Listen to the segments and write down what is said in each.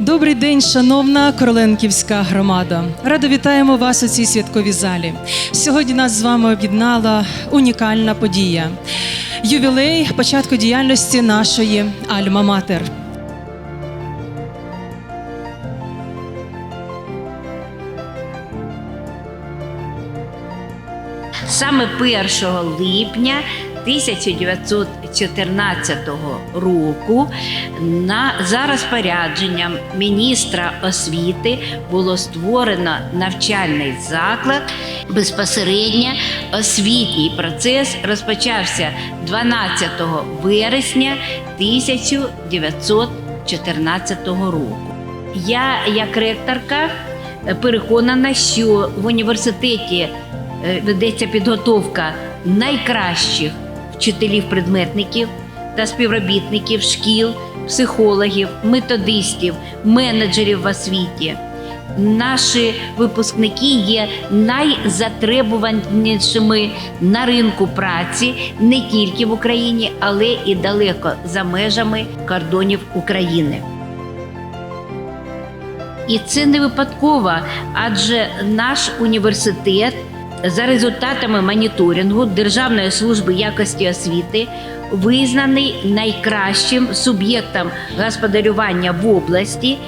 Добрий день, шановна Короленківська громада. Радо вітаємо вас у цій святковій залі. Сьогодні нас з вами об'єднала унікальна подія. Ювілей початку діяльності нашої Альма-Матер. Саме 1 липня 1914 року на за розпорядженням міністра освіти було створено навчальний заклад. Безпосередньо освітній процес розпочався 12 вересня 1914 року. Я, як ректорка, переконана, що в університеті е, ведеться підготовка найкращих вчителів-предметників та співробітників шкіл, психологів, методистів, менеджерів в освіті. Наші випускники є найзатребуванішими на ринку праці не тільки в Україні, але і далеко за межами кордонів України. І це не випадково, адже наш університет за результатами моніторингу Державної служби якості освіти визнаний найкращим суб'єктом господарювання в області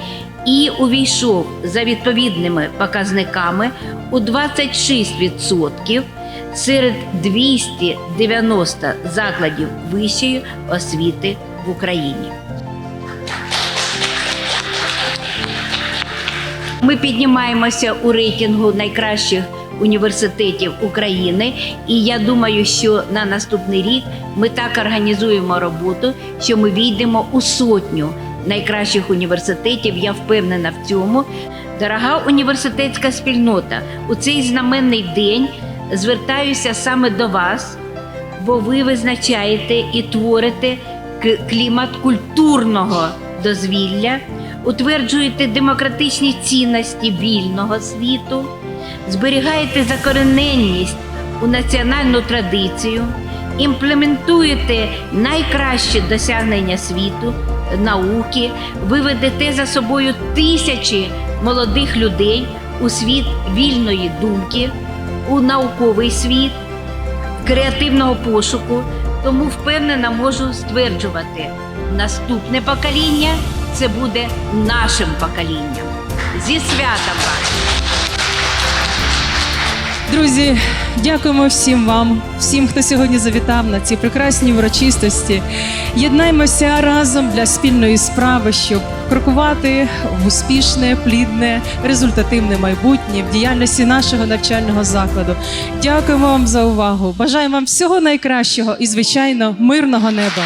і увійшов за відповідними показниками у 26% серед 290 закладів вищої освіти в Україні. Ми піднімаємося у рейтингу найкращих університетів України, і я думаю, що на наступний рік ми так організуємо роботу, що ми війдемо у сотню найкращих університетів. Я впевнена в цьому. Дорога університетська спільнота, у цей знаменний день звертаюся саме до вас, бо ви визначаєте і творите клімат культурного дозвілля, утверджуєте демократичні цінності вільного світу, зберігаєте закорененність у національну традицію, імплементуєте найкращі досягнення світу, науки, ви ведете за собою тисячі молодих людей у світ вільної думки, у науковий світ креативного пошуку, тому впевнена можу стверджувати, наступне покоління це буде нашим поколінням. Зі святом вас! Друзі, дякуємо всім вам, всім, хто сьогодні завітав на ці прекрасні урочистості. Єднаймося разом для спільної справи, щоб крокувати в успішне, плідне, результативне майбутнє в діяльності нашого навчального закладу. Дякуємо вам за увагу. Бажаємо вам всього найкращого і, звичайно, мирного неба.